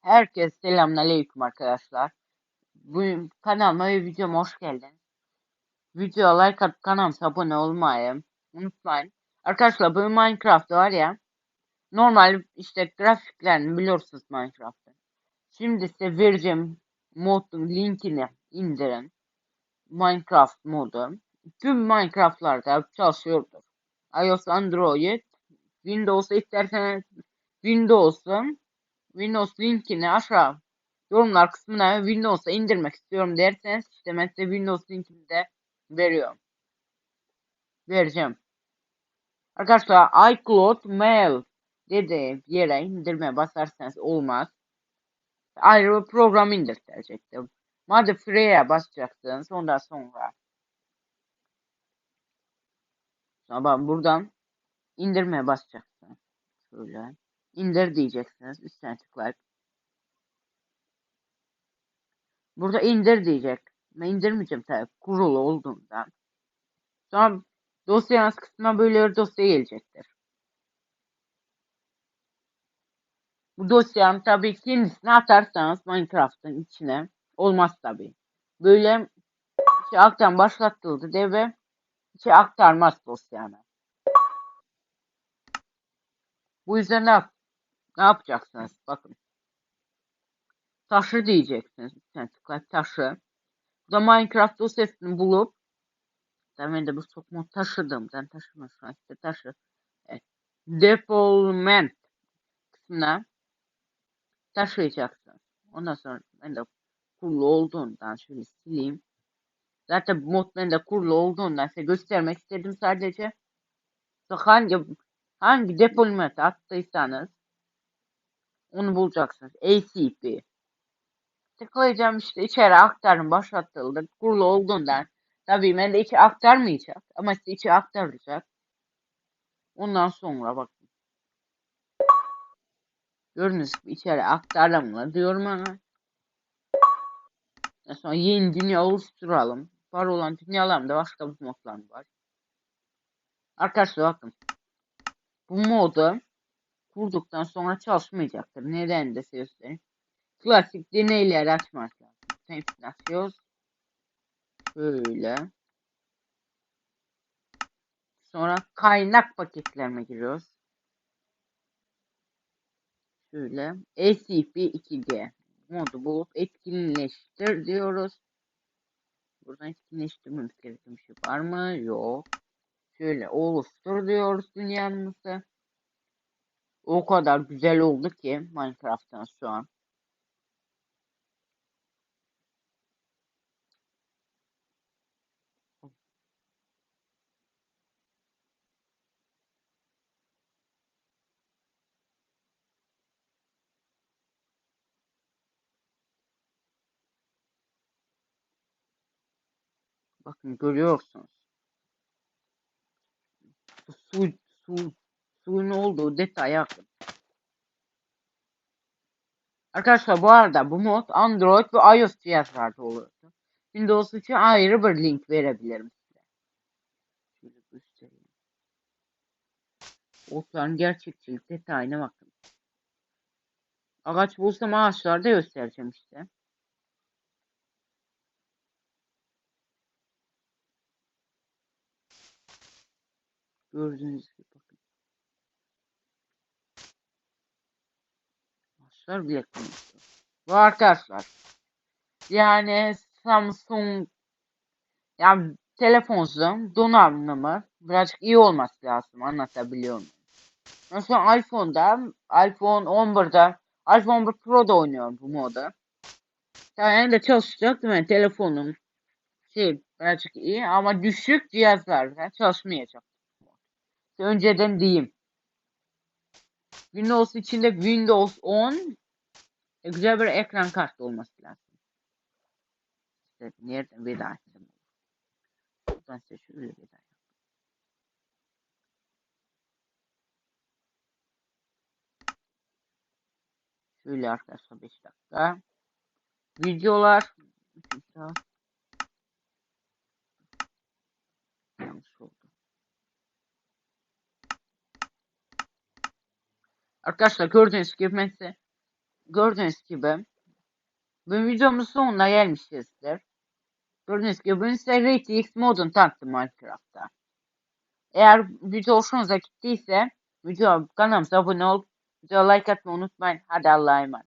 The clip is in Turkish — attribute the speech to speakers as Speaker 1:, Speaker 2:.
Speaker 1: Herkese selamünaleyküm arkadaşlar. Bu kanalıma ve videoma hoş geldiniz. Videoya like atıp kanalıma abone olmayı unutmayın. Arkadaşlar bu Minecraft var ya. Normal işte grafiklerini biliyorsunuz Minecraft'ın. Şimdi size vereceğim modun linkini indirin. Minecraft modu. Tüm Minecraft'larda çalışıyordur. iOS, Android, Windows isterseniz Windows'un Windows linkini aşağı yorumlar kısmına Windows'a indirmek istiyorum derseniz ben size Windows linkini de veriyorum. Vereceğim. Arkadaşlar iCloud Mail dedi yere indirmeye basarsanız olmaz. Ayrı bir program indirtecektim. Madde free'ye basacaksınız ondan sonra. Sonra buradan indirmeye basacaksınız. Şöyle. İndir diyeceksiniz. Üstüne tıklayıp. Burada indir diyecek. Ben indirmeyeceğim tabii. Kurulu olduğundan. Sonra dosyanız kısmına böyle bir dosya gelecektir. Bu dosyanın tabii kendisini atarsanız Minecraft'ın içine olmaz tabii. Böyle şey aktan başlattıldı diye ve şey aktarmaz dosyanı. Bu yüzden ne, yap ne yapacaksınız? Bakın. Taşı diyeceksiniz. Üstüne tıklayıp taşı. Bu da Minecraft dosyasını bulup ben de bu sokma taşıdım. Ben taşımışım işte taşı. Evet. Deployment kısmına taşıyacaksınız. Ondan sonra ben de kurulu olduğundan şöyle sileyim. Zaten mod bende kurulu olduğundan size göstermek istedim sadece. Hangi hangi deployment attıysanız onu bulacaksınız. ACP. Tıklayacağım işte içeri aktarım başlatıldı. Kurulu olduğundan tabii ben de içi aktarmayacak ama size içi aktaracak. Ondan sonra bakın. Gördünüz mü içeri aktarımla diyorum ona. Sonra yeni dünya oluşturalım. Var olan dünyalarımda başka bir modlar var. Arkadaşlar bakın. Bu modu kurduktan sonra çalışmayacaktır. Neden de göstereyim. Klasik deneyler açmak lazım. Hepsini açıyoruz. Böyle. Sonra kaynak paketlerine giriyoruz. Şöyle. SCP-2G modu bulup etkinleştir diyoruz. Buradan etkinleştirmemiz gereken bir şey var mı? Yok. Şöyle oluştur diyoruz dünyamızı. O kadar güzel oldu ki Minecraft'tan şu an. Bakın görüyorsunuz. Su, su, suyun olduğu detaya bakın. Arkadaşlar bu arada bu mod Android ve iOS cihazlarda olurdu. Windows için ayrı bir link verebilirim size. Şöyle göstereyim. Otların gerçekçilik detayına bakın. Ağaç bulsam ağaçlarda göstereceğim işte. Gördüğünüz gibi bakın. Ağaçlar bile konuşuyor. Bu arkadaşlar. Yani Samsung yani telefonsuzun donanımı birazcık iyi olması lazım anlatabiliyor muyum? Mesela iPhone'da iPhone 11'da iPhone 11 Pro'da oynuyorum bu moda. Yani de çalışacak değil mi? Telefonum şey birazcık iyi ama düşük cihazlarda çalışmayacak. Önceden diyeyim. Windows içinde Windows 10 e, güzel bir ekran kartı olması lazım. İşte nereden veda ettim. Buradan size şöyle veda ettim. Şöyle arkadaşlar 5 dakika. Videolar yanlış oldu. Arkadaşlar gördüğünüz gibi size gördüğünüz gibi bu videomuzun sonuna gelmişizdir. Gördüğünüz gibi ben size RTX modunu tanıttım Minecraft'ta. Eğer video hoşunuza gittiyse video kanalımıza abone olup video like atmayı unutmayın. Hadi Allah'a emanet.